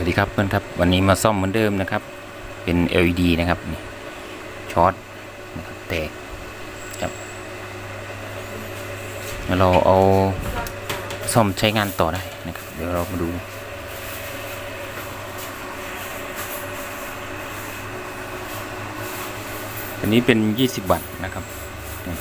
วัสดีครับเพื่อนครับ วันนี้มาซ่อมเหมือนเดิมนะครับ เป็น LED นะครับช็อตนะครับแตกครับแล้วเราเอาซ่อมใช้งานต่อได้นะครับ เดี๋ยวเรามาดูอันนี้เป็น 20 วัตต์นะครับนี่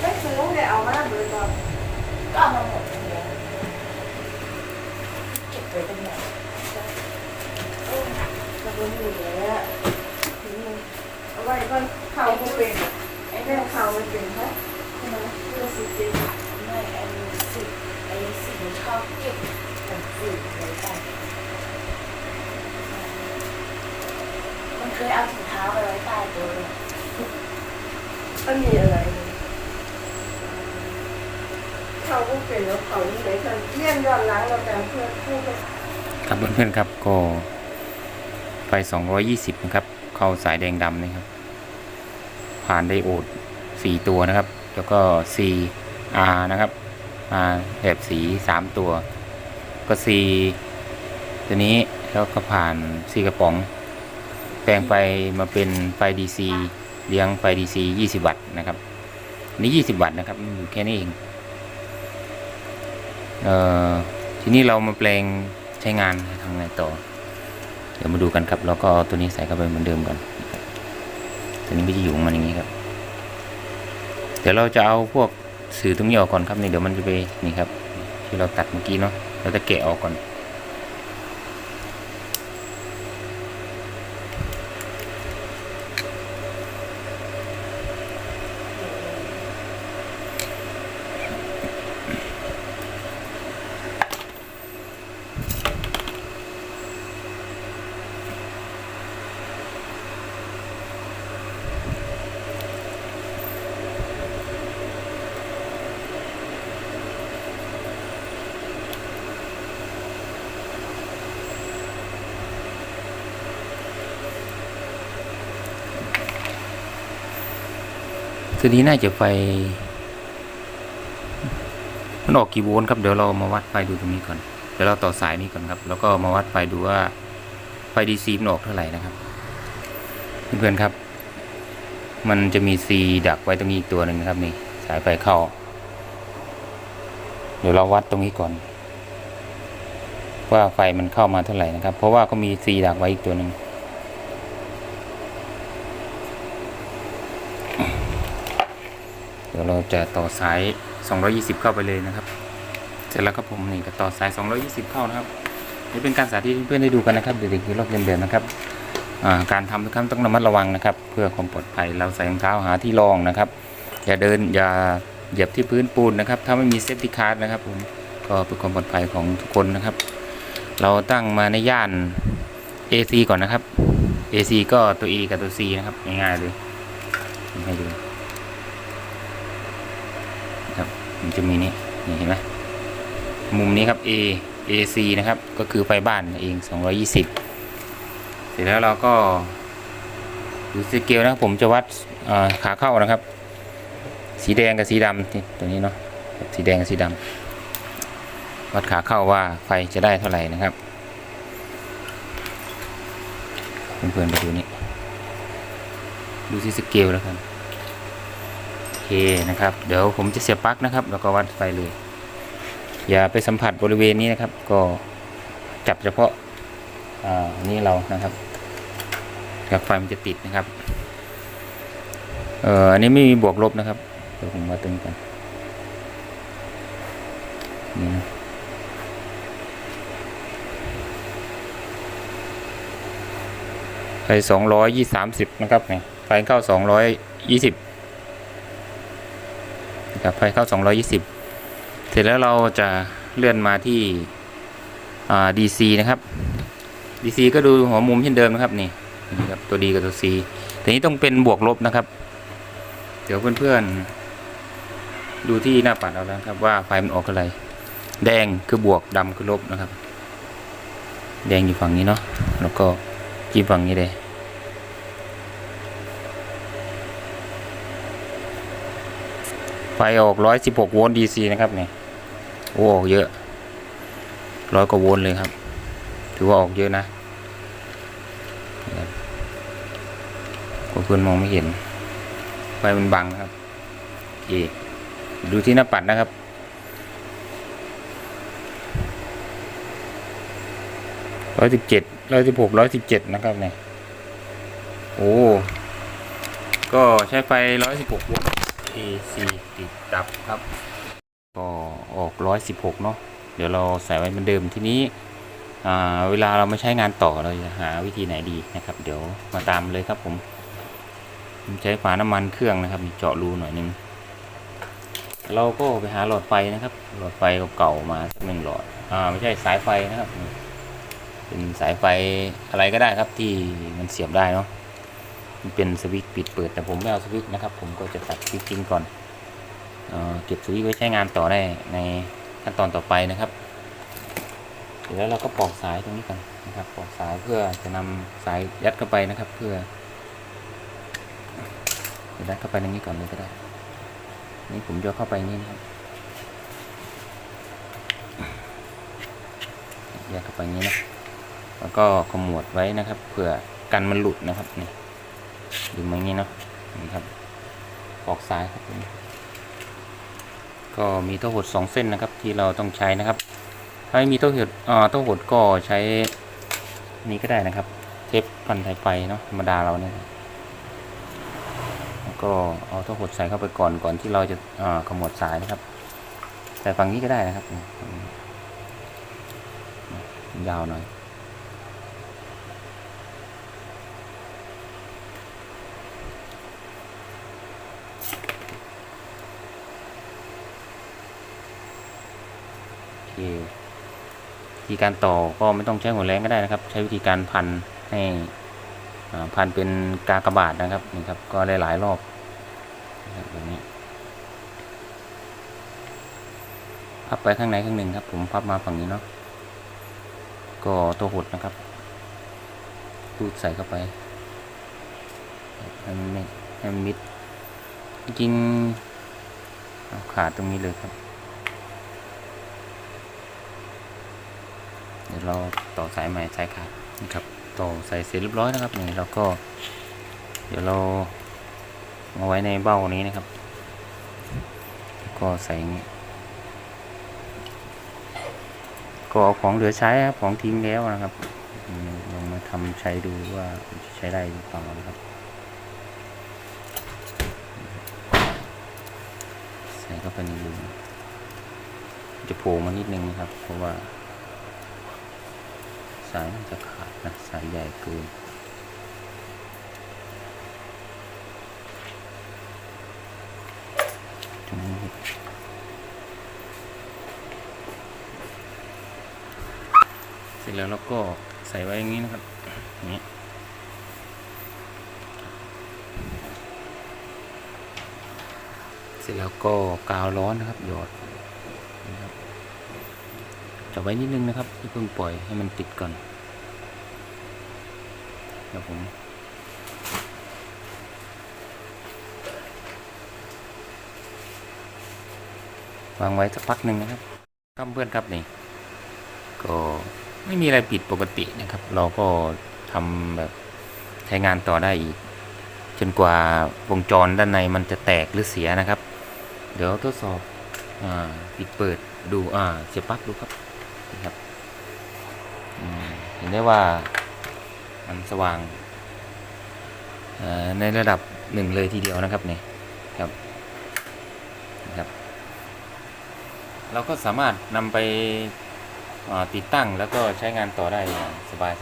ไม่ซื้อเลยเอามาเบอร์ก่อน ก็เอามาหมดเลย เก็บไว้งไหนกระบื้อยู่แล้วทีนี้เอาไว้ก่อนเข่าก็เป็นไอ้แม่เข่ามันเป็นฮะใช่ไหมเพื่อสิเป็นไม่ไอ้สิไอ้สิชอบเก็บหนังสือไว้กันมันเคยเอาถุงเท้าไปไว้ใต้ตัวเลยมันมีอะไรเข่าก็เป็นแล้วเข่าที่ไหนกันเลี่ยนย้อนหลังเราแต่เพื่อพูดไปครับเพื่อนๆครับก็ไฟ220 นะครับ เข้าสายแดงดำนะครับ ผ่านไดโอด 4 ตัวนะครับ แล้วก็ CR นะครับมาแถบสี 3 ตัว ก็ C ตัวนี้แล้วก็ผ่าน C กระป๋อง แปลงไฟมาเป็นไฟ DC เลี้ยงไฟ DC 20 วัตต์นะครับอันนี้20 วัตต์นะครับอยู่แค่นี้เอง ทีนี้เรามาแปลงใช้งานทำไงต่อ เดี๋ยวมาดูกันครับ แล้วก็ตัวนี้ใส่เข้าไปเหมือนเดิมก่อนตัวนี้ก็จะอยู่มันอย่างนี้ครับ เดี๋ยวเราจะเอาพวกสื่อตรงนี้ออกก่อนครับนี่เดี๋ยวมันจะไปนี่ครับ ที่เราตัดเมื่อกี้เนาะเราจะแกะออกก่อน ตัวนี้น่าจะไฟมันออกกี่โวลต์ครับเดี๋ยวเรามาวัดไฟดูตรงนี้ก่อนเดี๋ยวเราต่อสายนี้ก่อนครับ แล้วก็มาวัดไฟดูว่าไฟดีซีมันออกเท่าไหร่นะครับเพื่อนๆครับ มันจะมีซีดักไว้ตรงนี้อีกตัวหนึ่งนะครับนี่สายไฟเข้า เดี๋ยวเราวัดตรงนี้ก่อน ว่าไฟมันเข้ามาเท่าไหร่นะครับ เพราะว่าก็มีซีดักไว้อีกตัวหนึ่ง ดี๋ยวเราจะต่อสาย 220 เข้าไปเลยนะครับ เสร็จแล้วครับผมนี่ก็ต่อสาย 220 เข้านะครับนี่เป็นการสาธิตเพื่อนได้ดูกันนะครับเด็กๆที่รอบเรียนแบบนะครับการทำทุกครั้งต้องระมัดระวังนะครับ เพื่อความปลอดภัยเราใส่รองเท้าหาที่รองนะครับ อย่าเดินอย่าเหยียบที่พื้นปูนนะครับ ถ้าไม่มีเซฟตี้คาร์ดนะครับผมก็เพื่อความปลอดภัยของทุกคนนะครับ เราตั้งมาในย่าน AC ก่อนนะครับ AC ก็ตัว E กับตัว C นะครับง่ายๆเลยให้ดู ครับ มันจะมีนี่นี่เห็นไหมมุมนี้ครับ A AC นะครับ ก็คือไฟบ้านเอง 220 เสร็จแล้วเราก็ดูสเกลนะครับผมจะวัดขาเข้านะครับ สีแดงกับสีดำที่ตัวนี้เนาะสีแดงกับสีดำวัดขาเข้าว่าไฟจะได้เท่าไหร่นะครับเพื่อนๆไปดูนี่ดูที่สเกลแล้วกัน เคนะครับ เดี๋ยวผมจะเสียบปลั๊กนะครับ แล้วก็วัดไฟเลย อย่าไปสัมผัสบริเวณนี้นะครับ ก็จับเฉพาะอ่านี่เรานะครับกับไฟมันจะติดนะครับ เอ่ออันนี้ไม่มีบวกลบนะครับเดี๋ยวผมมาตึงกันนี่นะไฟสองร้อยยี่สามสิบนะครับเนี่ยไฟเข้าสองร้อยยี่สิบ นะครับไฟเข้าสองร้อยยี่สิบเสร็จแล้วเราจะเลื่อนมาที่ DC นะครับ DC ก็ดูหัวมุมเช่นเดิมนะครับนี่นี่ครับตัวดีกับตัว C แต่นี้ต้องเป็นบวกลบนะครับ เดี๋ยวเพื่อนๆ ดูที่หน้าปัดเอาแล้วครับว่าไฟมันออกอะไร แดงคือบวกดำคือลบนะครับ แดงอยู่ฝั่งนี้เนาะแล้วก็จีฝั่งนี้เลย ไฟออก116โวลต์ DC นะครับเนี่ยโอ้ออกเยอะร้อยกว่าโวลต์เลยครับ ถือว่าออกเยอะนะครับเพื่อนมองไม่เห็น ไฟมันบังครับโอดูที่หน้าปัดนะครับ ร้อยสิบเจ็ด ร้อยสิบหก ร้อยสิบเจ็ดนะครับเนี่ย โอ้ ก็ใช้ไฟร้อยสิบหกโวลต์ AC ติดดับครับ ก็ออกร้อยสิบหกเนาะเดี๋ยวเราใส่ไว้เหมือนเดิมทีนี้อ่าเวลาเราไม่ใช้งานต่อเราจะหาวิธีไหนดีนะครับ เดี๋ยวมาตามเลยครับผมผมใช้ฝาน้ำมันเครื่องนะครับเจาะรูหน่อยนึงเราก็ไปหาหลอดไฟนะครับ หลอดไฟเก่ามาสักหนึ่งหลอดอ่าไม่ใช่สายไฟนะครับ เป็นสายไฟอะไรก็ได้ครับที่มันเสียบได้เนาะ เป็นสวิตช์ปิดเปิด แต่ผมไม่เอาสวิตช์นะครับ ผมก็จะตัดสวิตช์ทิ้งก่อนเออเก็บสวิตช์ไว้ใช้งานต่อได้ในขั้นตอนต่อไปนะครับเดี๋ยวแล้วเราก็ปอกสายตรงนี้ก่อนนะครับปอกสายเพื่อจะนำสายยัดเข้าไปนะครับ เพื่อยัดเข้าไปในนี้ก่อนเลยก็ได้ นี่ผมจะเข้าไปนี่นะครับยัดเข้าไปงนี้นะแล้วก็ขมวดไว้นะครับเพื่อกันมันหลุดนะครับนี่ ดึงมาอย่างนี้เนาะนี่ครับปอกซ้ายครับก็มีโต้หดสองเส้นนะครับ ที่เราต้องใช้นะครับ ถ้าไม่มีโต้หดอ่าโต้หดก็ใช้นี้ก็ได้นะครับ เทปพันสายไฟเนาะธรรมดาเราเนี่ยแล้วก็เอาโต้หดใส่เข้าไปก่อนก่อนที่เราจะอ่าขมวดสายนะครับใส่ฝั่งนี้ก็ได้นะครับ ยาวหน่อย เควิธีการต่อก็ไม่ต้องใช้หัวแรงก็ได้นะครับ ใช้วิธีการพันให้พันเป็นกากบาทนะครับนี่ครับก็ได้หลายรอบแบบนี้พับไปข้างในข้างหนึ่งครับ ผมพับมาฝั่งนี้เนาะก็ตัวหดนะครับรูดใส่เข้าไปให้มันให้มันมิดจริงเอาขาดตรงนี้เลยครับ ดี๋ยวเราต่อสายใหม่สายขาดนะครับต่อใส่เสร็จเรียบร้อยนะครับนี่เราก็ เดี๋ยวเราเอาไว้ในเบ้านี้นะครับแล้วก็ใส่อย่างนี้ก็เอาของเหลือใช้ครับของทิ้งแล้วนะครับอืมลองมาทำใช้ดูว่ามันจะใช้ได้หรือเปล่านะครับใส่เข้าไปในรูจะโผล่มานิดนึงนะครับ เพราะว่า สายมันจะขาดนะสายใหญ่เกินตรงนี้เสร็จแล้วเราก็ใส่ไว้อย่างนี้นะครับอย่างนี้เสร็จแล้วก็กาวร้อนนะครับหยอดนะครับ จับไว้นิดนึงนะครับอย่าเพิ่งปล่อยให้มันติดก่อนครับผมวางไว้สักพักหนึ่งนะครับครับเพื่อนครับนี่ก็ไม่มีอะไรผิดปกตินะครับ เราก็ทำแบบใช้งานต่อได้อีก จนกว่าวงจรด้านในมันจะแตกหรือเสียนะครับ เดี๋ยวทดสอบอ่าปิดเปิดดูอ่าเสียบปลั๊กดูครับ นะครับเห็นได้ว่ามันสว่างในระดับหนึ่งเลยทีเดียวนะครับเนี่ยครับนะครับ เราก็สามารถนำไปติดตั้งแล้วก็ใช้งานต่อได้อย่าง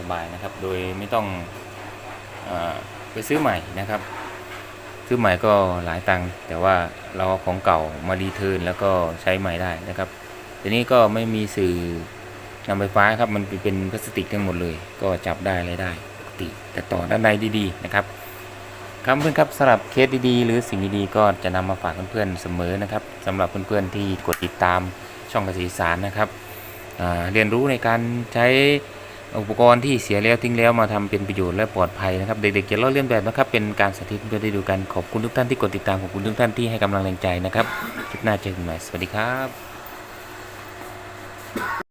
สบายๆนะครับ โดยไม่ต้องอไปซื้อใหม่นะครับ ซื้อใหม่ก็หลายตังค์แต่ว่าเราเอาของเก่ามารีเทิร์นแล้วก็ใช้ใหม่ได้นะครับทีนี้ก็ไม่มีสื่อ นำไฟฟ้าครับมันเป็นพลาสติกทั้งหมดเลย ก็จับได้อะไรได้ปกติแต่ต่อด้านในดีๆนะครับครับเพื่อนครับสำหรับเคสดีๆ หรือสิ่งดีๆ ก็จะนำมาฝากเพื่อนๆเสมอนะครับสำหรับเพื่อนๆที่กดติดตามช่องกระสิสารนะครับเรียนรู้ในการใช้อุปกรณ์ที่เสียแล้วทิ้งแล้วมาทำเป็นประโยชน์และปลอดภัยนะครับเด็กๆจะเลอกเลียนแบบนะครับเป็นการสาธิตเพื่อได้ดูกันขอบคุณทุกท่านที่กดติดตามขอบคุณทุกท่านที่ให้กำลังแรงใจนะครับคลิปหน้าเจอกันใหม่สวัสดีครับ